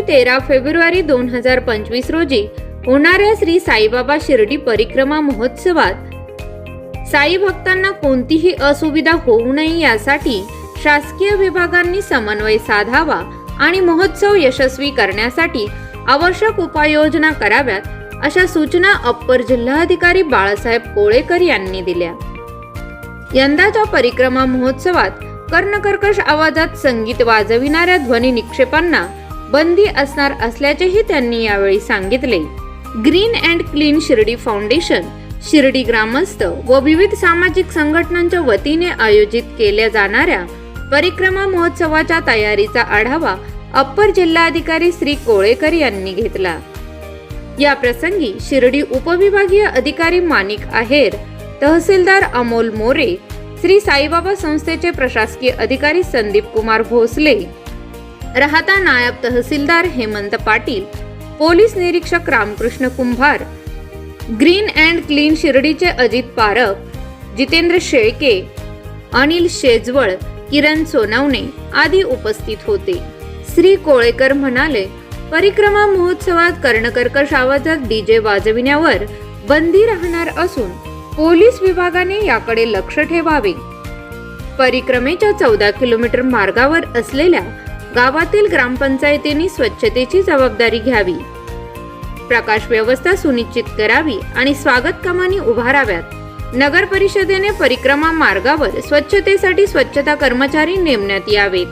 ते तेरा फेब्रुवारी दोन हजार पंचवीस रोजी होणाऱ्या श्री साईबाबा शिर्डी परिक्रमा महोत्सवात साई भक्तांना कोणतीही असुविधा होऊ नये यासाठी शासकीय विभागांनी समन्वय साधावा आणि महोत्सव यशस्वी करण्यासाठी आवश्यक उपाययोजना कराव्यात अशा सूचना अप्पर जिल्हाधिकारी बाळासाहेब कोळेकर यांनी दिल्या. यंदाच्या परिक्रमा महोत्सवात कर्णकर्कश आवाजात संगीत वाजविणाऱ्या ध्वनी निक्षेपांना बंदी असणार असल्याचेही त्यांनी यावेळी सांगितले. Green and clean Shirdi foundation Shirdi ग्रामस्थ व विविध सामाजिक संघटनांच्या वतीने आयोजित केल्या जाणाऱ्या परिक्रमा महोत्सवाच्या तयारीचा आढावा अप्पर जिल्हाधिकारी श्री कोळेकर यांनी घेतला. या प्रसंगी शिर्डी उपविभागीय अधिकारी मानिक आहेर तहसीलदार अमोल मोरे श्री साईबाबा संस्थेचे प्रशासकीय अधिकारी संदीप कुमार भोसले राहता नायब तहसीलदार हेमंत पाटील पोलीस निरीक्षक Ramkrishna Kumbhar green and clean शिर्डीचे Ajit Parakh Jitendra Shelke Anil Shejwal Kiran Sonawane आदी उपस्थित होते. श्री कोळेकर म्हणाले परिक्रमा महोत्सवात कर्णकर्कश आवाजात डीजे वाजविण्यावर बंदी राहणार असून पोलीस विभागाने याकडे लक्ष ठेवावे. परिक्रमेच्या चौदा किलोमीटर मार्गावर असलेल्या गावातील ग्रामपंचायतींनी स्वच्छतेची जबाबदारी घ्यावी. प्रकाश व्यवस्था सुनिश्चित करावी आणि स्वागत कामांनी उभाराव्यात नगर परिषदेने परिक्रमा मार्गावर स्वच्छतेसाठी स्वच्छता कर्मचारी नेमण्यात यावेत.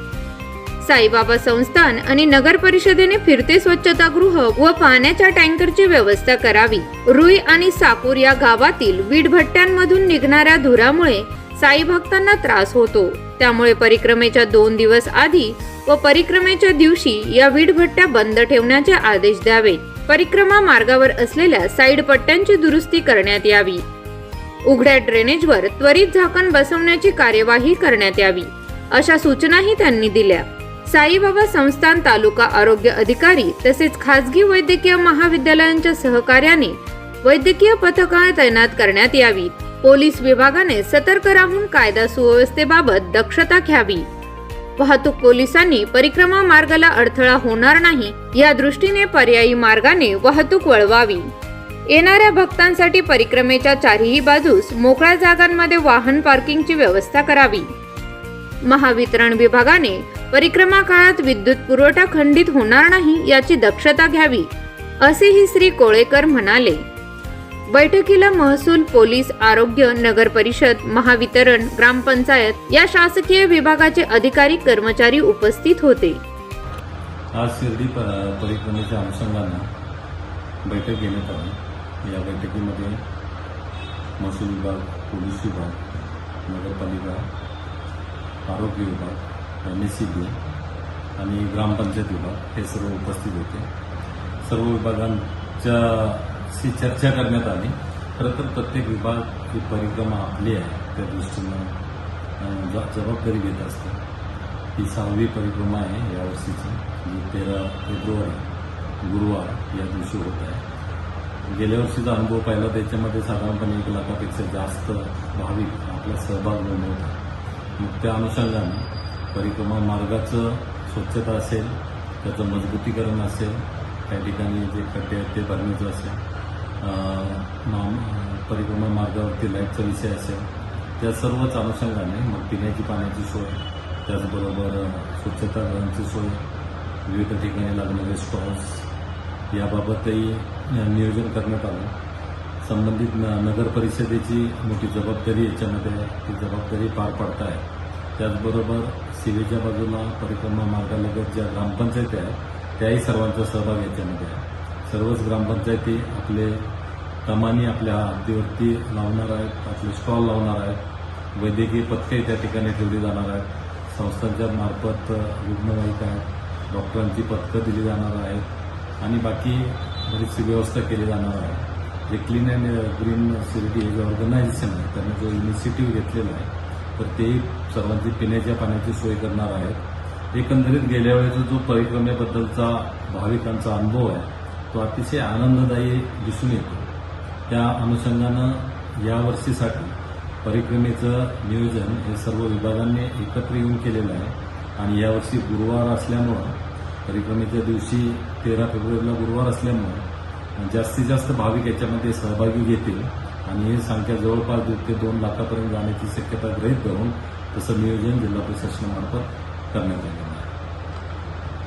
साईबाबा संस्थान आणि नगर परिषदेने फिरते स्वच्छतागृह व पाण्याच्या टँकरची व्यवस्था करावी. रुई आणि साकूर या गावातील वीट भट्ट्यांमधून निघणाऱ्या धुरामुळे साई भक्तांना त्रास होतो. त्यामुळे परिक्रमेच्या दोन दिवस आधी व परिक्रमेच्या दिवशी या वीटभट्ट्या बंद ठेवण्याचे आदेश द्यावे. परिक्रमा मार्गावर असलेल्या साईड पट्ट्यांची दुरुस्ती करण्यात यावी. उघड्या ड्रेनेजवर त्वरित झाकण बसवण्याची कार्यवाही करण्यात यावी अशा सूचनाही त्यांनी दिल्या. साईबाबा संस्थान तालुका आरोग्य अधिकारी तसेच खासगी वैद्यकीय महाविद्यालयांच्या सहकार्याने वैद्यकीय पथका तैनात करण्यात यावीत. पोलीस विभागाने सतर्क राहून कायदा सुव्यवस्थेबाबत दक्षता घ्यावी. वाहतूक पोलिसांनी परिक्रमा मार्गाला अडथळा होणार नाही या दृष्टीने पर्यायी मार्गाने वाहतूक वळवावी. येणाऱ्या भक्तांसाठी परिक्रमेच्या चारही बाजूस मोकळ्या जागांमध्ये वाहन पार्किंगची व्यवस्था करावी. महावितरण विभागाने परिक्रमा काळात विद्युत पुरवठा खंडित होणार नाही याची दक्षता घ्यावी असेही श्री कोळेकर म्हणाले. बैठकीला महसूल पोलीस आरोग्य नगर परिषद महावितरण ग्रामपंचायत या शासकीय विभागाचे अधिकारी कर्मचारी उपस्थित होते. आज शिर्डी परिक्रमेच्या अनुषंगानं बैठक घेण्यात आली. या बैठकीमध्ये महसूल विभाग पोलीस विभाग नगरपालिका आरोग्य विभाग एम एस सी बी आणि ग्रामपंचायत विभाग हे सर्व उपस्थित होते. सर्व विभागांच्या शी चर्चा करण्यात आली. खरं तर प्रत्येक विभाग ही परिक्रमा आपली आहे. त्या दृष्टीनं जबाबदारी घेत असते ही सहावी परिक्रमा आहे यावर्षीची जी तेरा फेब्रुवारी गुरुवार या दिवशी होत आहे. गेल्या वर्षीचा अनुभव पाहिला त्याच्यामध्ये साधारणपणे एक लाखापेक्षा जास्त भाविक आपला सहभाग नोंदवतात मग त्या अनुषंगाने परिक्रमा मार्गाचं स्वच्छता असेल त्याचं मजबूतीकरण असेल त्या ठिकाणी जे खड्डे आहेत ते भरण्याचं असेल नाम परिक्रमा मार्गावरती लाईटचा विषय असेल. त्या सर्वच अनुषंगाने मग पिण्याची पाण्याची सोय त्याचबरोबर स्वच्छतागृहांची सोय विविध ठिकाणी लागणारे स्टॉल्स याबाबतही नियोजन करण्यात आलं. संबंधित न नगर परिषदेची मोठी जबाबदारी याच्यामध्ये आहे. ती जबाबदारी पार पाडत आहे त्याचबरोबर सीवेच्या बाजूला परिक्रमा मार्गालगत ज्या ग्रामपंचायती आहेत त्याही सर्वांचा सहभाग याच्यामध्ये आहे. सर्वच ग्रामपंचायती आपले कमानी आपल्या हद्दीवरती लावणार आहेत आपले स्टॉल लावणार आहेत. वैद्यकीय पथके त्या ठिकाणी ठेवली जाणार आहेत. संस्थांच्या मार्फत रुग्णवाहिका आहेत. डॉक्टरांची पथकं दिली जाणार आहेत. आणि बाकी बरीचशी व्यवस्था केली जाणार आहे. जे क्लीन अँड ग्रीन सिटी हे जे ऑर्गनायझेशन आहे त्यांनी जो इनिशिएटिव्ह घेतलेला आहे तर ते सर्वांची पिण्याच्या पाण्याची सोय करणार आहेत. एकंदरीत गेल्या वेळेचा जो परिक्रमेबद्दलचा भाविकांचा अनुभव आहे तो अतिशय आनंददायी दिसून येतो. त्या अनुषंगानं यावर्षीसाठी परिक्रमेचं नियोजन हे सर्व विभागांनी एकत्र येऊन केलेलं आहे. आणि यावर्षी गुरुवार असल्यामुळं परिक्रमेच्या दिवशी तेरा फेब्रुवारीला गुरुवार असल्यामुळं जास्तीत जास्त भाविक याच्यामध्ये सहभागी घेतील. आणि हे संख्या जवळपास दीड ते दोन लाखापर्यंत जाण्याची शक्यता गृहीत धरून तसं नियोजन जिल्हा प्रशासनामार्फत करण्यात आलं आहे.